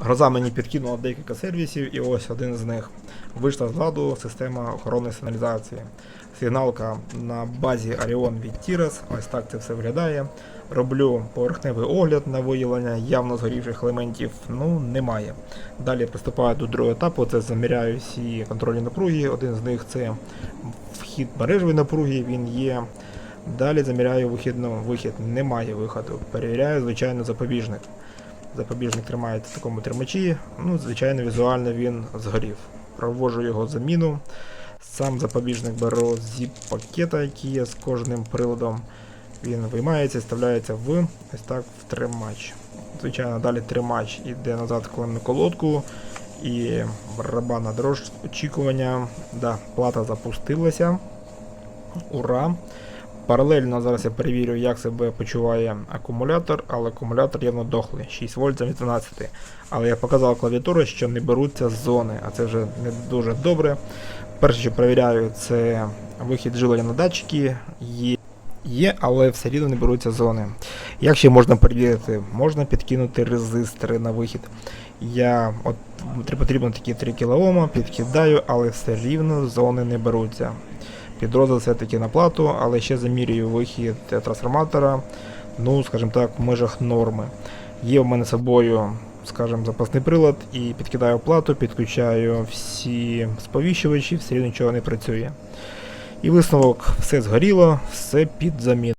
Гроза мені підкинула декілька сервісів, і ось один з них. Вийшла з ладу система охоронної сигналізації. Сигналка на базі Orion від Tiras, ось так це все виглядає. Роблю поверхневий огляд на виявлення явно згорівших елементів, ну немає. Далі приступаю до другого етапу, це заміряю всі контрольні напруги. Один з них це вхід мережевої напруги, він є. Далі заміряю вихід, ну, вихід, немає виходу. Перевіряю, звичайно, запобіжник. Запобіжник тримається в такому тримачі. Ну, звичайно, візуально він згорів. Проводжу його заміну. Сам запобіжник беру з пакета, який є з кожним приладом. Він виймається і вставляється в ось так в тримач. Звичайно, далі тримач іде назад коленну колодку і барабанна дрож очікування. Да, плата запустилася. Ура! Паралельно зараз я перевірю, як себе почуває акумулятор, але акумулятор явно дохлий, 6 вольт замість 12. Але я показав клавіатуру, що не беруться зони, а це вже не дуже добре. Перше, що перевіряю, це вихід жилення на датчики. Є, є, але все рівно не беруться зони. Як ще можна перевірити? Можна підкинути резистори на вихід. Я от потрібно такі 3 кОм, підкидаю, але все рівно зони не беруться. Підрозділ все-таки на плату, але ще замірюю вихід трансформатора, ну, скажімо так, в межах норми. Є в мене з собою, скажімо, запасний прилад і підкидаю плату, підключаю всі сповіщувачі, все нічого не працює. І висновок, все згоріло, все під заміну.